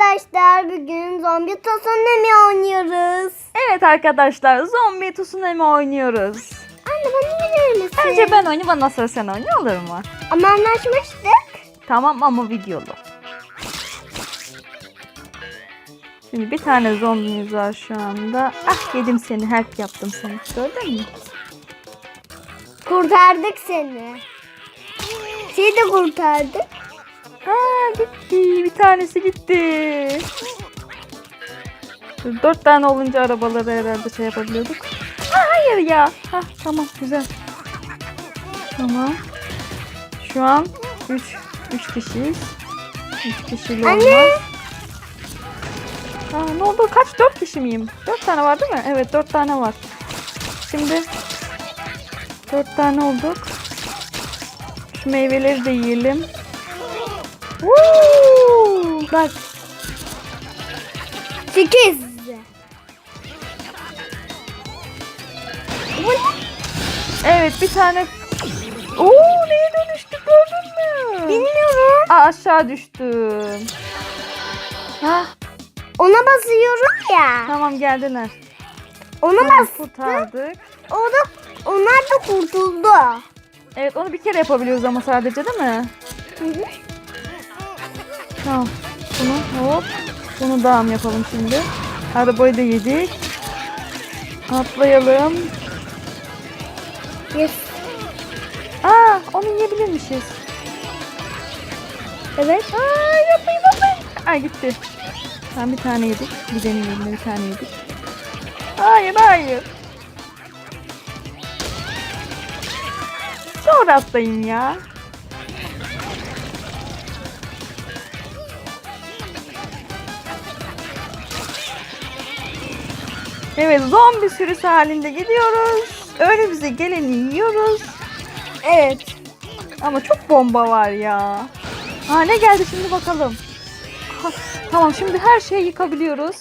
arkadaşlar bugün zombi tsunami oynuyoruz. Evet arkadaşlar zombi tsunami oynuyoruz. Anne bana verir misin? Önce ben oynayayım ondan sonra sen oyna olur mu? Ama anlaşmıştık. Tamam ama videolu. Şimdi bir tane zombimiz var şu anda. Ah yedim seni help yaptım seni. Gördün mü? Kurtardık seni. Seni de kurtardık. Gitti. Bir tanesi gitti. Dört tane olunca arabaları herhalde şey yapabiliyorduk. Hayır ya. Hah, tamam güzel. Tamam. Şu an 3 3 kişiyiz. 3 kişiyle Anne. olmaz. Aa, ne oldu? Kaç? 4 kişi miyim? 4 tane var değil mi? Evet 4 tane var. Şimdi 4 tane olduk. Şu meyveleri de yiyelim. Woo! Bak Sekiz. Bu ne? evet bir tane Oo neye dönüştü gördün mü? Bilmiyorum. Aa, aşağı düştüm. Ha Ona basıyorum ya. tamam geldiler. Ona Tamam, bas. kurtardık. O da, onlar da kurtuldu. Evet onu bir kere yapabiliyoruz ama sadece değil mi? Hı hı. Tamam. Bunu hop. Bunu da yapalım şimdi. Arabayı da yedik. Atlayalım. Yes. Aa onu yiyebilirmişiz. Evet. Aa yapmayın yapmayın. Aa gitti. Tamam bir tane yedik. Bir deneyelim bir tane yedik. Hayır hayır. Sonra atlayın ya. Evet zombi sürüsü halinde gidiyoruz. Önümüze geleni yiyoruz. Evet. Ama çok bomba var ya. Ha ne geldi şimdi bakalım. Ha, tamam şimdi her şeyi yıkabiliyoruz.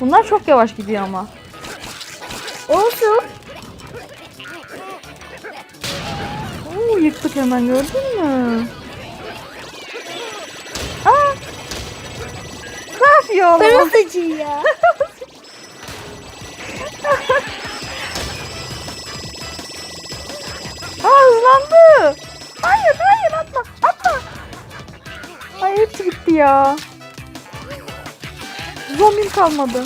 Bunlar çok yavaş gidiyor ama. Olsun. Oo, yıktık hemen gördün mü? Ben oğlum? sıçıyor ya. Aa hızlandı. Hayır hayır atma atma. Ay hepsi gitti ya. Zombim kalmadı.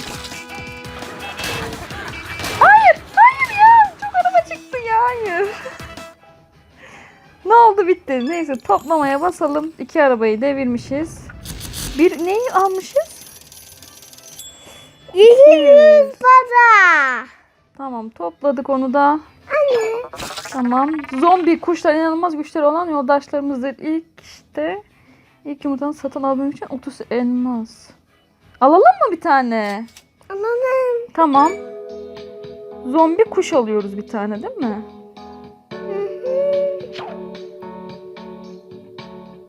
Hayır hayır ya. Çok araba çıktı ya hayır. ne oldu bitti. Neyse toplamaya basalım. İki arabayı devirmişiz. Bir neyi almışız? Yüz para. Tamam topladık onu da. Anne. Tamam. Zombi kuşlar inanılmaz güçleri olan yoldaşlarımızdır. İlk işte ilk yumurtanı satın alabilmek için 30 elmas. Alalım mı bir tane? Alalım. Tamam. Zombi kuş alıyoruz bir tane değil mi?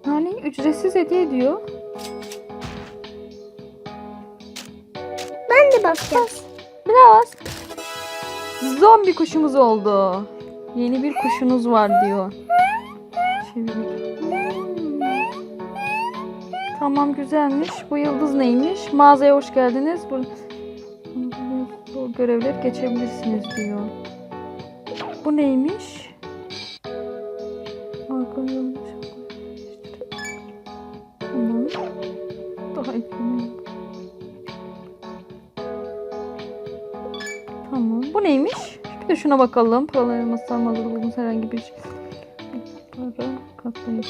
Yani ücretsiz hediye diyor. De bakacağım. Biraz. Zombi kuşumuz oldu. Yeni bir kuşunuz var diyor. Çevir. Tamam güzelmiş. Bu yıldız neymiş? Mağazaya hoş geldiniz. Bu, bu görevleri geçebilirsiniz diyor. Bu neymiş? Tamam. Daha eklemeyin. De şuna bakalım. Paralar masal hazır bulunuz herhangi bir şey. Para katlayıcı.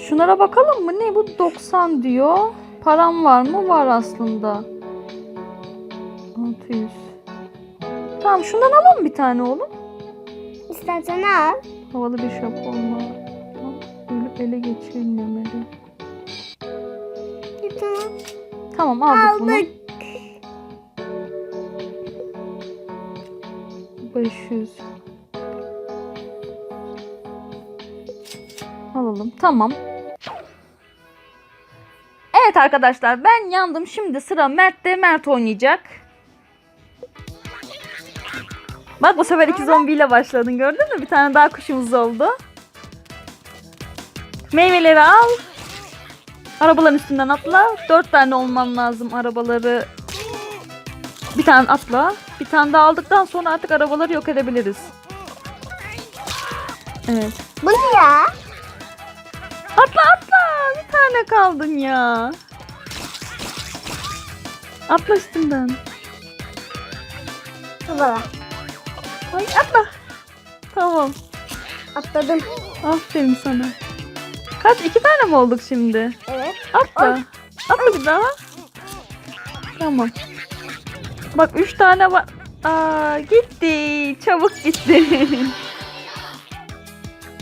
Şunlara bakalım mı? Ne bu? 90 diyor. Param var mı? Var aslında. 600. Tamam şundan alalım bir tane oğlum. İstersen al. Havalı bir şap olma. Ölüp ele geçirilmemeli. Tamam. Tamam aldık bunu. 500. Alalım. Tamam. Evet arkadaşlar ben yandım. Şimdi sıra Mert'te. Mert oynayacak. Bak bu sefer iki zombiyle başladın gördün mü? Bir tane daha kuşumuz oldu. Meyveleri al. Arabaların üstünden atla. Dört tane olman lazım arabaları. Bir tane atla. Bir tane daha aldıktan sonra artık arabaları yok edebiliriz. Evet. Bu ne ya? Atla atla. Bir tane kaldın ya. Atla üstünden. Baba. Ay atla. Tamam. Atladım. Aferin sana. Kaç? iki tane mi olduk şimdi? Evet. Atla. Ay. Atla bir daha. Tamam. Bak üç tane var. Aa gitti. Çabuk gitti.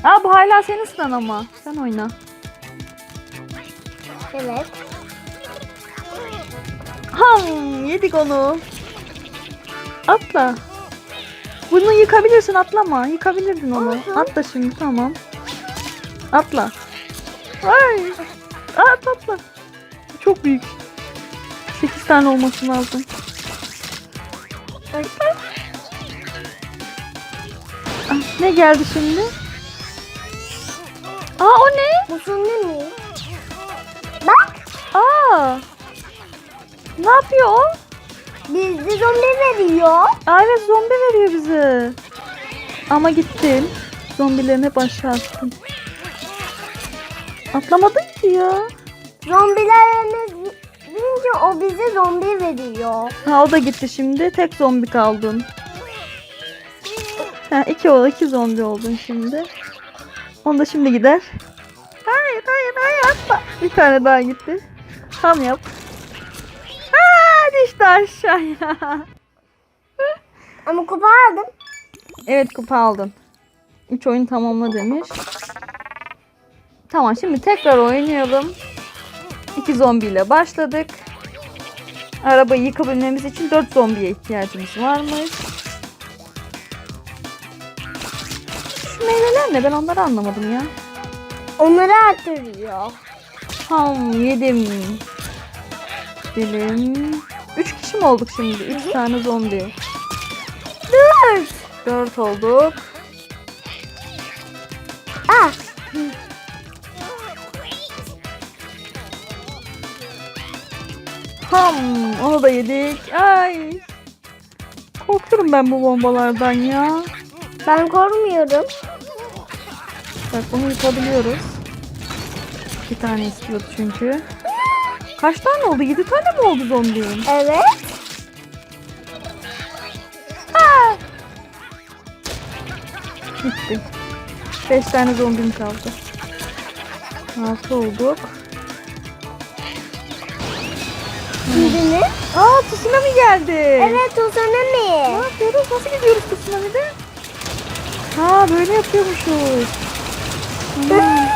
Aa bu hala senin sıran ama. Sen oyna. Evet. Ham yedik onu. Atla. Bunu yıkabilirsin atlama. Yıkabilirdin onu. Olsun. Atla şimdi tamam. Atla. Ay. At atla. Çok büyük. 8 tane olması lazım. Ah, Ne geldi şimdi? Aa o ne? Şimdi mi? Bak. Aa. Ne yapıyor o? Bizde zombi veriyor. Aa, evet zombi veriyor bize. Ama gittin. Zombilerin hep aşağı. Atlamadın ki ya. Zombilerimiz deyince o bize zombi veriyor. Ha o da gitti şimdi. Tek zombi kaldın. Ha iki o iki zombi oldun şimdi. Onu da şimdi gider. Hayır hayır hayır atma. Bir tane daha gitti. Tam yap. Aa düştü aşağıya. Ama kupa aldım. Evet kupa aldın. 3 oyun tamamla demiş. Tamam şimdi tekrar oynayalım. İki zombiyle başladık. Arabayı yıkabilmemiz için 4 zombiye ihtiyacımız varmış. Şu meyveler ne? Ben onları anlamadım ya. Onları artırıyor. Tam yedim. Dilim. 3 kişi mi olduk şimdi? 3 tane zombi. Dört. 4 olduk. Ham onu da yedik. Ay. Korkuyorum ben bu bombalardan ya. Ben korkmuyorum. Bak bunu yıkabiliyoruz. Bir tane istiyordu çünkü. Kaç tane oldu? 7 tane mi oldu zombi? Evet. Aa! Bitti. 5 tane zombim kaldı. 6 olduk. Birini. Aa tsunami geldi. Evet o sana Ne yapıyoruz? Nasıl gidiyoruz tsunami'de? Ha böyle yapıyormuşuz. Tamam.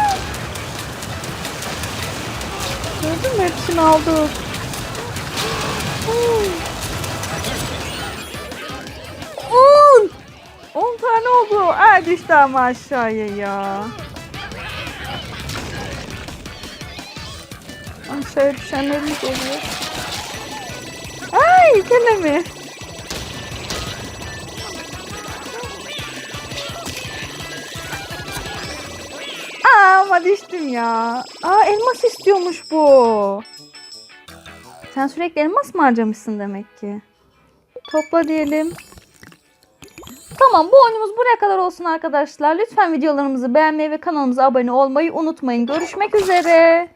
Gördün mü? Hepsini aldık. Hmm. On! 10 tane oldu. Ay düştü ama aşağıya ya. Aşağıya düşenlerimiz oluyor. Ay gene mi? Aa, ama düştüm ya. Aa elmas istiyormuş bu. Sen sürekli elmas mı harcamışsın demek ki? Topla diyelim. Tamam bu oyunumuz buraya kadar olsun arkadaşlar. Lütfen videolarımızı beğenmeyi ve kanalımıza abone olmayı unutmayın. Görüşmek üzere.